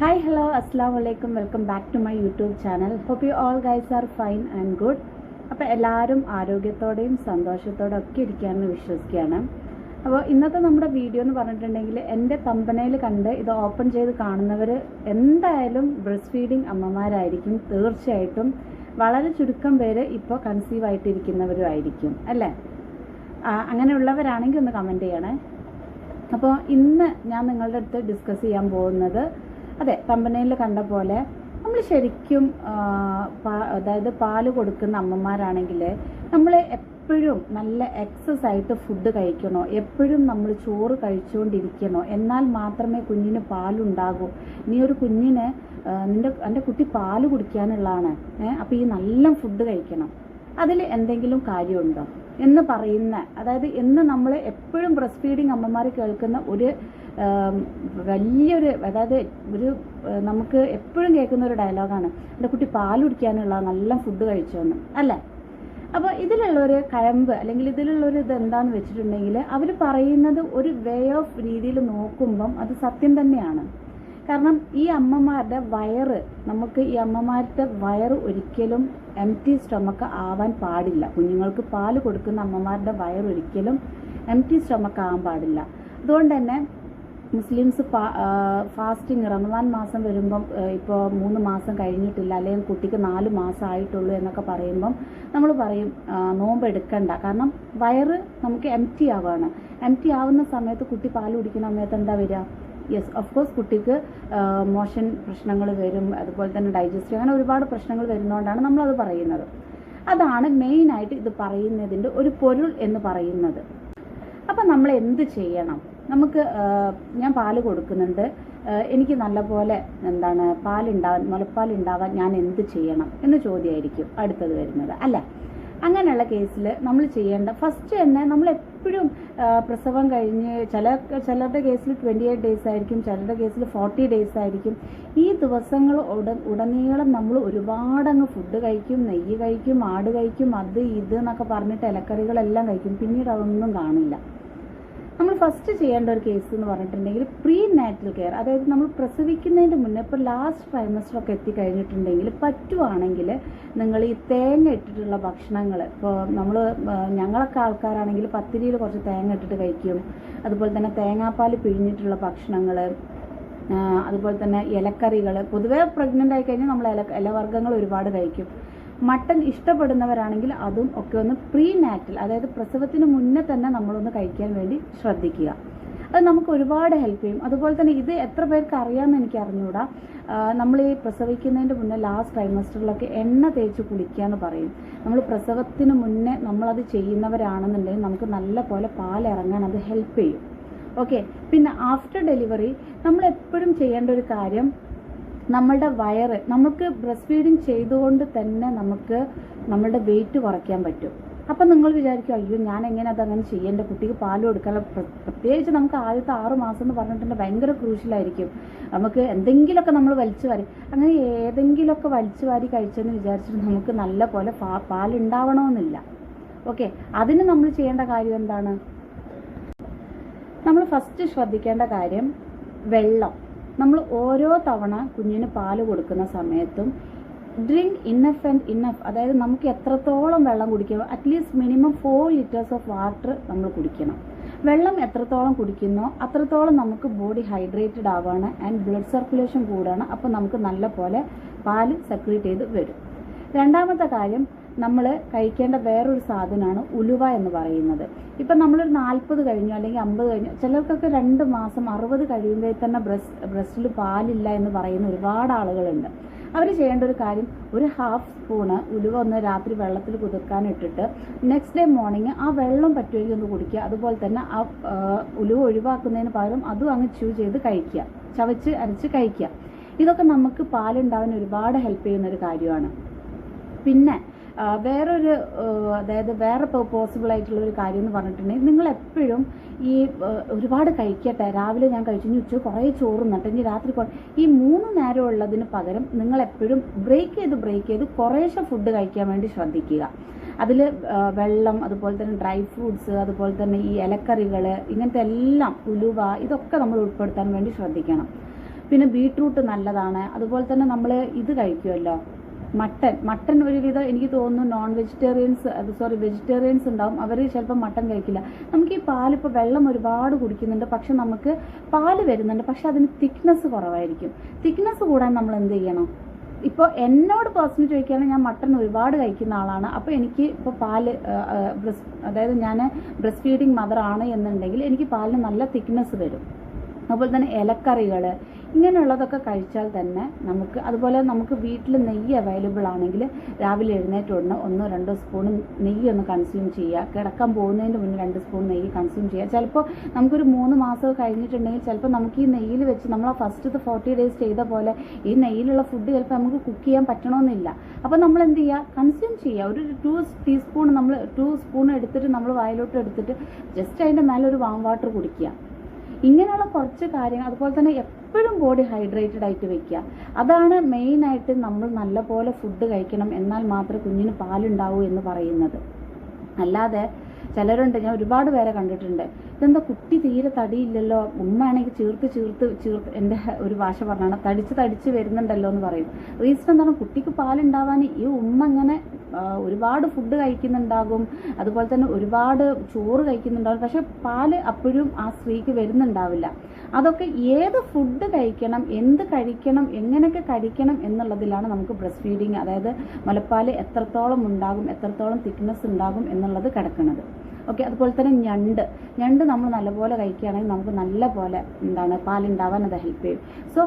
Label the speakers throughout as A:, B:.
A: Hi hello അസ്സാം വലൈക്കും welcome back to my YouTube channel hope you all guys are fine and good അപ്പോൾ എല്ലാവരും ആരോഗ്യത്തോടെയും സന്തോഷത്തോടെ ഒക്കെ ഇരിക്കുകയാണെന്ന് വിശ്വസിക്കുകയാണ്. അപ്പോൾ ഇന്നത്തെ നമ്മുടെ വീഡിയോ എന്ന് പറഞ്ഞിട്ടുണ്ടെങ്കിൽ എന്റെ തമ്പനയിൽ കണ്ട് ഇത് ഓപ്പൺ ചെയ്ത് കാണുന്നവർ എന്തായാലും ബ്രസ്റ്റ് ഫീഡിങ് അമ്മമാരായിരിക്കും തീർച്ചയായിട്ടും. വളരെ ചുരുക്കം പേര് ഇപ്പോൾ കൺസീവ് ആയിട്ടിരിക്കുന്നവരും ആയിരിക്കും അല്ലേ? അങ്ങനെയുള്ളവരാണെങ്കിൽ ഒന്ന് കമന്റ് ചെയ്യണേ. അപ്പോൾ ഇന്ന് ഞാൻ നിങ്ങളുടെ അടുത്ത് ഡിസ്കസ് ചെയ്യാൻ പോകുന്നത് അതെ തമ്പനയിൽ കണ്ട പോലെ നമ്മൾ ശരിക്കും അതായത് പാൽ കൊടുക്കുന്ന അമ്മമാരാണെങ്കിൽ നമ്മൾ എപ്പോഴും നല്ല എക്സസ് ആയിട്ട് ഫുഡ് കഴിക്കണോ എപ്പോഴും നമ്മൾ ചോറ് കഴിച്ചുകൊണ്ടിരിക്കണോ എന്നാൽ മാത്രമേ കുഞ്ഞിന് പാലുണ്ടാകൂ. നീ ഒരു കുഞ്ഞിന് നിന്റെ എന്റെ കുട്ടി പാൽ കുടിക്കാനുള്ളതാണ് ഏഹ് അപ്പോൾ ഈ നല്ല ഫുഡ് കഴിക്കണം. അതിൽ എന്തെങ്കിലും കാര്യമുണ്ടോ? എന്ന് പറയുന്ന അതായത് എന്ന് നമ്മൾ എപ്പോഴും ബ്രസ്റ്റ് ഫീഡിങ് അമ്മമാർ കേൾക്കുന്ന ഒരു വലിയൊരു അതായത് ഒരു നമുക്ക് എപ്പോഴും കേൾക്കുന്ന ഒരു ഡയലോഗാണ്. എന്റെ കുട്ടി പാൽ കുടിക്കാനുള്ള നല്ല ഫുഡ് കഴിച്ചോന്ന്. അല്ലേ? അപ്പോൾ ഇതിലുള്ളൊരു കയമ്പ് അല്ലെങ്കിൽ ഇതിലുള്ളൊരു ഇത് എന്താന്ന് വെച്ചിട്ടുണ്ടെങ്കിൽ അവർ പറയുന്നത് ഒരു വേ ഓഫ് രീതിയിൽ നോക്കുമ്പം അത് സത്യം തന്നെയാണ്. കാരണം ഈ അമ്മമാരുടെ വയറ് നമുക്ക് ഈ അമ്മമാരുടെ വയറ് ഒരിക്കലും എം ടി സ്റ്റൊമക്ക് ആവാൻ പാടില്ല. കുഞ്ഞുങ്ങൾക്ക് പാൽ കൊടുക്കുന്ന അമ്മമാരുടെ വയറ് ഒരിക്കലും എം ടി സ്റ്റൊമക്ക് ആവാൻ പാടില്ല. അതുകൊണ്ട് തന്നെ മുസ്ലിംസ് ഫാസ്റ്റിംഗ് റമദാൻ മാസം വരുമ്പം ഇപ്പോൾ മൂന്ന് മാസം കഴിഞ്ഞിട്ടില്ല അല്ലെങ്കിൽ കുട്ടിക്ക് നാല് മാസം ആയിട്ടുള്ളൂ എന്നൊക്കെ പറയുമ്പം നമ്മൾ പറയും നോമ്പ് എടുക്കണ്ട. കാരണം വയറ് നമുക്ക് എം ടി ആവുകയാണ് എം ടി ആവുന്ന സമയത്ത് കുട്ടി പാൽ കുടിക്കുന്ന സമയത്ത് എന്താ വരിക? യെസ് ഓഫ് കോഴ്സ് കുട്ടിക്ക് മോഷൻ പ്രശ്നങ്ങൾ വരും അതുപോലെ തന്നെ ഡൈജസ്റ്റീവ് അങ്ങനെ ഒരുപാട് പ്രശ്നങ്ങൾ വരുന്നതുകൊണ്ടാണ് നമ്മളത് പറയുന്നത്. അതാണ് മെയിനായിട്ട് ഇത് പറയുന്നതിന്റെ ഒരു പൊരുൾ എന്ന് പറയുന്നത്. അപ്പം നമ്മൾ എന്ത് ചെയ്യണം? നമുക്ക് ഞാൻ പാൽ കൊടുക്കുന്നുണ്ട്. എനിക്ക് നല്ലപോലെ എന്താണ് പാലുണ്ടാവാൻ മുലപ്പാൽ ഉണ്ടാവാൻ ഞാൻ എന്ത് ചെയ്യണം എന്ന് ചോദ്യമായിരിക്കും അടുത്തത് വരുന്നത് അല്ലേ? അങ്ങനെയുള്ള കേസിൽ നമ്മൾ ചെയ്യേണ്ട ഫസ്റ്റ് തന്നെ നമ്മൾ എപ്പോഴും പ്രസവം കഴിഞ്ഞ് ചില ചിലരുടെ കേസിൽ ട്വന്റി എയ്റ്റ് ഡേയ്സ് ആയിരിക്കും ചിലരുടെ കേസിൽ ഫോർട്ടി ഡേയ്സ് ആയിരിക്കും. ഈ ദിവസങ്ങൾ ഉട ഉടനീളം നമ്മൾ ഒരുപാടങ്ങ് ഫുഡ് കഴിക്കും നെയ്യ് കഴിക്കും ആട് കഴിക്കും അത് ഇത് എന്നൊക്കെ പറഞ്ഞിട്ട് ഇലക്കറികളെല്ലാം കഴിക്കും. പിന്നീട് അതൊന്നും കാണില്ല. നമ്മൾ ഫസ്റ്റ് ചെയ്യേണ്ട ഒരു കേസ് എന്ന് പറഞ്ഞിട്ടുണ്ടെങ്കിൽ പ്രീ നാറ്റൽ കെയർ അതായത് നമ്മൾ പ്രസവിക്കുന്നതിന്റെ മുന്നേ ഇപ്പോൾ ലാസ്റ്റ് ട്രൈമസ്റ്ററൊക്കെ എത്തിക്കഴിഞ്ഞിട്ടുണ്ടെങ്കിൽ പറ്റുവാണെങ്കിൽ നിങ്ങൾ ഈ തേങ്ങ ഇട്ടിട്ടുള്ള ഭക്ഷണങ്ങൾ ഇപ്പോൾ നമ്മൾ ഞങ്ങളൊക്കെ ആൾക്കാരാണെങ്കിൽ പത്തിരിയിൽ കുറച്ച് തേങ്ങ ഇട്ടിട്ട് കഴിക്കും. അതുപോലെ തന്നെ തേങ്ങാപ്പാൽ പിഴിഞ്ഞിട്ടുള്ള ഭക്ഷണങ്ങൾ അതുപോലെ തന്നെ ഇലക്കറികൾ. പൊതുവേ പ്രഗ്നന്റ് ആയി കഴിഞ്ഞാൽ നമ്മൾ ഇല ഇലവർഗങ്ങൾ ഒരുപാട് കഴിക്കും. മട്ടൺ ഇഷ്ടപ്പെടുന്നവരാണെങ്കിൽ അതും ഒക്കെ ഒന്ന് പ്രീ നാറ്റൽ അതായത് പ്രസവത്തിന് മുന്നേ തന്നെ നമ്മളൊന്ന് കഴിക്കാൻ വേണ്ടി ശ്രദ്ധിക്കുക. അത് നമുക്ക് ഒരുപാട് ഹെൽപ്പ് ചെയ്യും. അതുപോലെ തന്നെ ഇത് എത്ര പേർക്ക് അറിയാമെന്ന് എനിക്ക് അറിഞ്ഞുകൂടാ നമ്മൾ ഈ പ്രസവിക്കുന്നതിന്റെ മുന്നേ ലാസ്റ്റ് ട്രൈമസ്റ്ററിലൊക്കെ എണ്ണ തേച്ച് കുളിക്കുക എന്ന് പറയും. നമ്മൾ പ്രസവത്തിന് മുന്നേ നമ്മളത് ചെയ്യുന്നവരാണെന്നുണ്ടെങ്കിൽ നമുക്ക് നല്ല പോലെ പാലിറങ്ങാൻ അത് ഹെൽപ്പ് ചെയ്യും. ഓക്കെ പിന്നെ ആഫ്റ്റർ ഡെലിവറി നമ്മൾ എപ്പോഴും ചെയ്യേണ്ട ഒരു കാര്യം നമ്മളുടെ വയറ് നമുക്ക് ബ്രസ്റ്റ് ഫീഡിങ് ചെയ്തുകൊണ്ട് തന്നെ നമുക്ക് നമ്മളുടെ വെയിറ്റ് കുറയ്ക്കാൻ പറ്റും. അപ്പം നിങ്ങൾ വിചാരിക്കും അയ്യോ ഞാൻ എങ്ങനെ അതങ്ങനെ ചെയ്യും? എന്റെ കുട്ടിക്ക് പാൽ പ്ര- പ്രത്യേകിച്ച് നമുക്ക് ആദ്യത്തെ ആറ് മാസം എന്ന് പറഞ്ഞിട്ടുണ്ടെങ്കിൽ ഭയങ്കര ക്രൂഷ്യലായിരിക്കും നമുക്ക് എന്തെങ്കിലുമൊക്കെ നമ്മൾ വലിച്ചു വാരി അങ്ങനെ ഏതെങ്കിലുമൊക്കെ വലിച്ചു വാരി കഴിച്ചെന്ന് വിചാരിച്ചിട്ട് നമുക്ക് നല്ല പോലെ പാ പാലുണ്ടാവണമെന്നില്ല. ഓക്കെ അതിന് നമ്മൾ ചെയ്യേണ്ട കാര്യം എന്താണ്? നമ്മൾ ഫസ്റ്റ് ശ്രദ്ധിക്കേണ്ട കാര്യം വെള്ളം. നമ്മൾ ഓരോ തവണ കുഞ്ഞിന് പാൽ കൊടുക്കുന്ന സമയത്തും ഡ്രിങ്ക് ഇന്നഫ് ആൻഡ് ഇന്നഫ് അതായത് നമുക്ക് എത്രത്തോളം വെള്ളം കുടിക്കുക at least minimum four litres of water നമ്മൾ കുടിക്കണം. വെള്ളം എത്രത്തോളം കുടിക്കുന്നോ അത്രത്തോളം നമുക്ക് ബോഡി ഹൈഡ്രേറ്റഡ് ആവുകയാണ് ആൻഡ് ബ്ലഡ് സർക്കുലേഷൻ കൂടുകയാണ് അപ്പോൾ നമുക്ക് നല്ല പോലെ പാൽ സെക്രീറ്റ് ചെയ്ത് വരും. രണ്ടാമത്തെ കാര്യം നമ്മൾ കഴിക്കേണ്ട വേറൊരു സാധനമാണ് ഉലുവ എന്ന് പറയുന്നത്. ഇപ്പം നമ്മളൊരു നാൽപ്പത് കഴിഞ്ഞു അല്ലെങ്കിൽ അമ്പത് കഴിഞ്ഞു ചിലർക്കൊക്കെ രണ്ട് മാസം അറുപത് കഴിയുമ്പോൾ തന്നെ ബ്രസ്റ്റ് ബ്രസ്റ്റിൽ പാലില്ല എന്ന് പറയുന്ന ഒരുപാട് ആളുകളുണ്ട്. അവർ ചെയ്യേണ്ട ഒരു കാര്യം ഒരു ഹാഫ് സ്പൂണ് ഉലുവ ഒന്ന് രാത്രി വെള്ളത്തിൽ കുതിർക്കാൻ ഇട്ടിട്ട് നെക്സ്റ്റ് ഡേ മോർണിംഗ് ആ വെള്ളം പറ്റുമെങ്കിൽ ഒന്ന് കുടിക്കുക. അതുപോലെ തന്നെ ആ ഉലുവ ഒഴിവാക്കുന്നതിന് പകരം അതും അങ്ങ് ച്യൂ ചെയ്ത് കഴിക്കുക. ചവച്ച് അരച്ച് കഴിക്കുക. ഇതൊക്കെ നമുക്ക് പാലുണ്ടാവാൻ ഒരുപാട് ഹെൽപ്പ് ചെയ്യുന്ന ഒരു കാര്യമാണ്. പിന്നെ വേറൊരു അതായത് വേറെ പോസിബിൾ ആയിട്ടുള്ള ഒരു കാര്യം എന്ന് പറഞ്ഞിട്ടുണ്ടെങ്കിൽ നിങ്ങൾ എപ്പോഴും ഈ ഒരുപാട് കഴിക്കട്ടെ. രാവിലെ ഞാൻ കഴിച്ചു ഉച്ച കുറേ ചോറ് നട്ടെങ്കിൽ രാത്രി ഈ മൂന്ന് നേരം ഉള്ളതിന് പകരം നിങ്ങൾ എപ്പോഴും ബ്രേക്ക് ചെയ്ത് ബ്രേക്ക് ചെയ്ത് കുറേശ്ശെ ഫുഡ് കഴിക്കാൻ വേണ്ടി ശ്രദ്ധിക്കുക. അതിൽ വെള്ളം അതുപോലെ തന്നെ ഡ്രൈ ഫ്രൂട്ട്സ് അതുപോലെ തന്നെ ഈ ഇലക്കറികൾ ഇങ്ങനത്തെ എല്ലാം ഉലുവ ഇതൊക്കെ നമ്മൾ ഉൾപ്പെടുത്താൻ വേണ്ടി ശ്രദ്ധിക്കണം. പിന്നെ ബീട്രൂട്ട് നല്ലതാണ്. അതുപോലെ തന്നെ നമ്മൾ ഇത് കഴിക്കുമല്ലോ. മട്ടൻ. മട്ടൻ ഒരുവിധം എനിക്ക് തോന്നുന്നു നോൺ വെജിറ്റേറിയൻസ് സോറി വെജിറ്റേറിയൻസ് ഉണ്ടാവും. അവർ ചിലപ്പോൾ മട്ടൻ കഴിക്കില്ല. നമുക്ക് ഈ പാലിപ്പോൾ വെള്ളം ഒരുപാട് കുടിക്കുന്നുണ്ട്. പക്ഷെ നമുക്ക് പാൽ വരുന്നുണ്ട്. പക്ഷെ അതിന് തിക്നെസ് കുറവായിരിക്കും. തിക്നെസ് കൂടാൻ നമ്മൾ എന്ത് ചെയ്യണം? ഇപ്പോൾ എന്നോട് പേഴ്സണലി ചോദിക്കുകയാണെങ്കിൽ ഞാൻ മട്ടൺ ഒരുപാട് കഴിക്കുന്ന ആളാണ്. അപ്പോൾ എനിക്ക് ഇപ്പോൾ പാൽ ബ്രസ് അതായത് ഞാൻ ബ്രസ്റ്റ് ഫീഡിങ് മദർ ആണ് എന്നുണ്ടെങ്കിൽ എനിക്ക് പാലിന് നല്ല തിക്നെസ് വരും. അതുപോലെ തന്നെ ഇലക്കറികൾ ഇങ്ങനെയുള്ളതൊക്കെ കഴിച്ചാൽ തന്നെ നമുക്ക് അതുപോലെ നമുക്ക് വീട്ടിൽ നെയ്യ് അവൈലബിൾ ആണെങ്കിൽ രാവിലെ എഴുന്നേറ്റ് ഉടനെ ഒന്നോ രണ്ടോ സ്പൂൺ നെയ്യ് ഒന്ന് കൺസ്യൂം ചെയ്യുക. കിടക്കാൻ പോകുന്നതിന് മുന്നേ രണ്ട് സ്പൂൺ നെയ്യ് കൺസ്യൂം ചെയ്യുക. ചിലപ്പോൾ നമുക്കൊരു മൂന്ന് മാസം കഴിഞ്ഞിട്ടുണ്ടെങ്കിൽ ചിലപ്പോൾ നമുക്ക് ഈ നെയ്യിൽ വെച്ച് നമ്മൾ ആ ഫസ്റ്റത്തെ ഫോർട്ടി ഡേയ്സ് ചെയ്ത പോലെ ഈ നെയ്യിലുള്ള ഫുഡ് ചിലപ്പോൾ നമുക്ക് കുക്ക് ചെയ്യാൻ പറ്റണമെന്നില്ല അപ്പോൾ നമ്മൾ എന്ത് ചെയ്യുക? കൺസ്യൂം ചെയ്യുക. ഒരു ടു ടീസ്പൂൺ നമ്മൾ ടു സ്പൂൺ എടുത്തിട്ട് നമ്മൾ വായിലോട്ട് എടുത്തിട്ട് ജസ്റ്റ് അതിന്റെ മേലെ ഒരു വാം വാട്ടർ കുടിക്കുക. ഇങ്ങനെയുള്ള കുറച്ച് കാര്യങ്ങൾ അതുപോലെ തന്നെ എപ്പോഴും ബോഡി ഹൈഡ്രേറ്റഡ് ആയിട്ട് വെക്കുക. അതാണ് മെയിൻ ആയിട്ട് നമ്മൾ നല്ലപോലെ ഫുഡ് കഴിക്കണം എന്നാൽ മാത്രമേ കുഞ്ഞിന് പാലുണ്ടാവൂ എന്ന് പറയുന്നത്. അല്ലാതെ ചിലരുണ്ട് ഞാൻ ഒരുപാട് പേരെ കണ്ടിട്ടുണ്ട്. ഇതെന്താ കുട്ടി തീരെ തടിയില്ലല്ലോ? ഉമ്മയാണെങ്കിൽ ചീർത്ത് ചീർത്ത് ചീർത്ത് എന്റെ ഒരു ഭാഷ പറഞ്ഞാണ്. തടിച്ച് തടിച്ച് വരുന്നുണ്ടല്ലോ എന്ന് പറയും. റീസൺ എന്താണ്? കുട്ടിക്ക് പാലുണ്ടാവാൻ ഈ ഉമ്മ അങ്ങനെ ഒരുപാട് ഫുഡ് കഴിക്കുന്നുണ്ടാകും. അതുപോലെ തന്നെ ഒരുപാട് ചോറ് കഴിക്കുന്നുണ്ടാകും. പക്ഷെ പാൽ അപ്പോഴും ആ സ്ത്രീക്ക് വരുന്നുണ്ടാവില്ല. അതൊക്കെ ഏത് ഫുഡ് കഴിക്കണം എന്ത് കഴിക്കണം എങ്ങനെയൊക്കെ കഴിക്കണം എന്നുള്ളതിലാണ് നമുക്ക് ബ്രസ്റ്റ് ഫീഡിങ് അതായത് മുലപ്പാൽ എത്രത്തോളം ഉണ്ടാകും എത്രത്തോളം തിക്നെസ് ഉണ്ടാകും എന്നുള്ളത് കിടക്കുന്നത്. ഓക്കെ അതുപോലെ തന്നെ ഞണ്ട്. ഞണ്ട് നമ്മൾ നല്ലപോലെ കഴിക്കുകയാണെങ്കിൽ നമുക്ക് നല്ല പോലെ എന്താണ് പാലുണ്ടാവാൻ അത് ഹെൽപ്പ് ചെയ്യും. സോ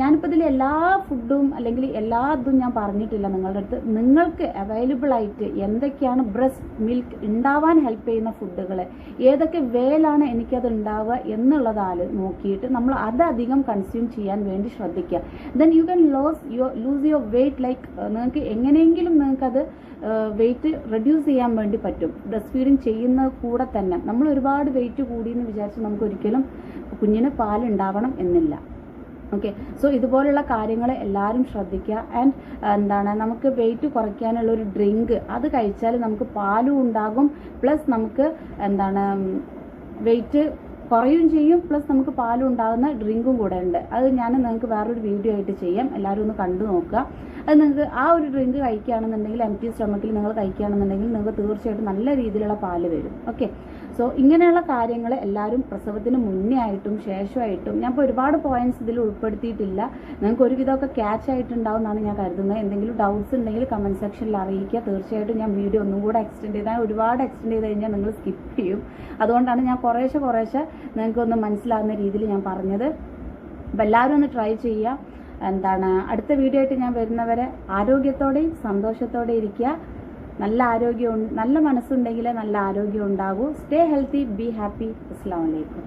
A: ഞാനിപ്പോൾ ഇതിൽ എല്ലാ ഫുഡും അല്ലെങ്കിൽ എല്ലാ ഇതും ഞാൻ പറഞ്ഞിട്ടില്ല നിങ്ങളുടെ അടുത്ത്. നിങ്ങൾക്ക് അവൈലബിൾ ആയിട്ട് എന്തൊക്കെയാണ് ബ്രസ്റ്റ് മിൽക്ക് ഉണ്ടാവാൻ ഹെൽപ്പ് ചെയ്യുന്ന ഫുഡുകൾ ഏതൊക്കെ വേലാണ് എനിക്കത് ഉണ്ടാവുക എന്നുള്ളതാൽ നോക്കിയിട്ട് നമ്മൾ അതധികം കൺസ്യൂം ചെയ്യാൻ വേണ്ടി ശ്രദ്ധിക്കുക. Then you can loss your lose your weight like നിങ്ങൾക്ക് എങ്ങനെയെങ്കിലും നിങ്ങൾക്കത് വെയിറ്റ് റെഡ്യൂസ് ചെയ്യാൻ വേണ്ടി പറ്റും. ബ്രസ്റ്റ് ഫീഡിങ് ചെയ്യുന്ന കൂടെ തന്നെ. നമ്മൾ ഒരുപാട് വെയിറ്റ് കൂടി എന്ന് വിചാരിച്ച് നമുക്ക് ഒരിക്കലും കുഞ്ഞിന് പാലുണ്ടാവണം എന്നില്ല. ഓക്കെ സോ ഇതുപോലുള്ള കാര്യങ്ങൾ എല്ലാവരും ശ്രദ്ധിക്കുക. ആൻഡ് എന്താണ് നമുക്ക് വെയിറ്റ് കുറയ്ക്കാനുള്ള ഒരു ഡ്രിങ്ക് അത് കഴിച്ചാൽ നമുക്ക് പാലും ഉണ്ടാകും. പ്ലസ് നമുക്ക് എന്താണ് വെയിറ്റ് കുറയും ചെയ്യും പ്ലസ് നമുക്ക് പാലുണ്ടാകുന്ന ഡ്രിങ്കും കൂടെ ഉണ്ട്. അത് ഞാൻ നിങ്ങൾക്ക് വേറൊരു വീഡിയോ ആയിട്ട് ചെയ്യാം. എല്ലാവരും ഒന്ന് കണ്ടു നോക്കുക. അത് നിങ്ങൾക്ക് ആ ഒരു ഡ്രിങ്ക് കഴിക്കുകയാണെന്നുണ്ടെങ്കിൽ എം ടി സ്റ്റൊമക്കിൽ നിങ്ങൾ കഴിക്കുകയാണെന്നുണ്ടെങ്കിൽ നിങ്ങൾക്ക് തീർച്ചയായിട്ടും നല്ല രീതിയിലുള്ള പാൽ വരും. ഓക്കെ സോ ഇങ്ങനെയുള്ള കാര്യങ്ങൾ എല്ലാവരും പ്രസവത്തിന് മുന്നേ ആയിട്ടും ശേഷമായിട്ടും ഞാൻ ഇപ്പോൾ ഒരുപാട് പോയിന്റ്സ് ഇതിൽ ഉൾപ്പെടുത്തിയിട്ടില്ല. നിങ്ങൾക്ക് ഒരുവിധമൊക്കെ ക്യാച്ച് ആയിട്ടുണ്ടാവും എന്നാണ് ഞാൻ കരുതുന്നത്. എന്തെങ്കിലും ഡൗട്ട്സ് ഉണ്ടെങ്കിൽ കമന്റ് സെക്ഷനിൽ അറിയിക്കുക. തീർച്ചയായിട്ടും ഞാൻ വീഡിയോ ഒന്നും കൂടെ എക്സ്റ്റെൻഡ് ചെയ്താൽ ഒരുപാട് എക്സ്റ്റെൻഡ് ചെയ്ത് കഴിഞ്ഞാൽ നിങ്ങൾ സ്കിപ്പ് ചെയ്യും. അതുകൊണ്ടാണ് ഞാൻ കുറേശ്ശെ കുറേശ്ശെ നിങ്ങൾക്കൊന്ന് മനസ്സിലാകുന്ന രീതിയിൽ ഞാൻ പറഞ്ഞത്. അപ്പം എല്ലാവരും ഒന്ന് ട്രൈ ചെയ്യുക. എന്താണ് അടുത്ത വീഡിയോ ആയിട്ട് ഞാൻ വരുന്നവരെ ആരോഗ്യത്തോടെയും സന്തോഷത്തോടെ ഇരിക്കുക. നല്ല ആരോഗ്യം നല്ല മനസ്സുണ്ടെങ്കിൽ നല്ല ആരോഗ്യം ഉണ്ടാകൂ. സ്റ്റേ ഹെൽത്തി ബി ഹാപ്പി അസ്സാം വലൈക്കും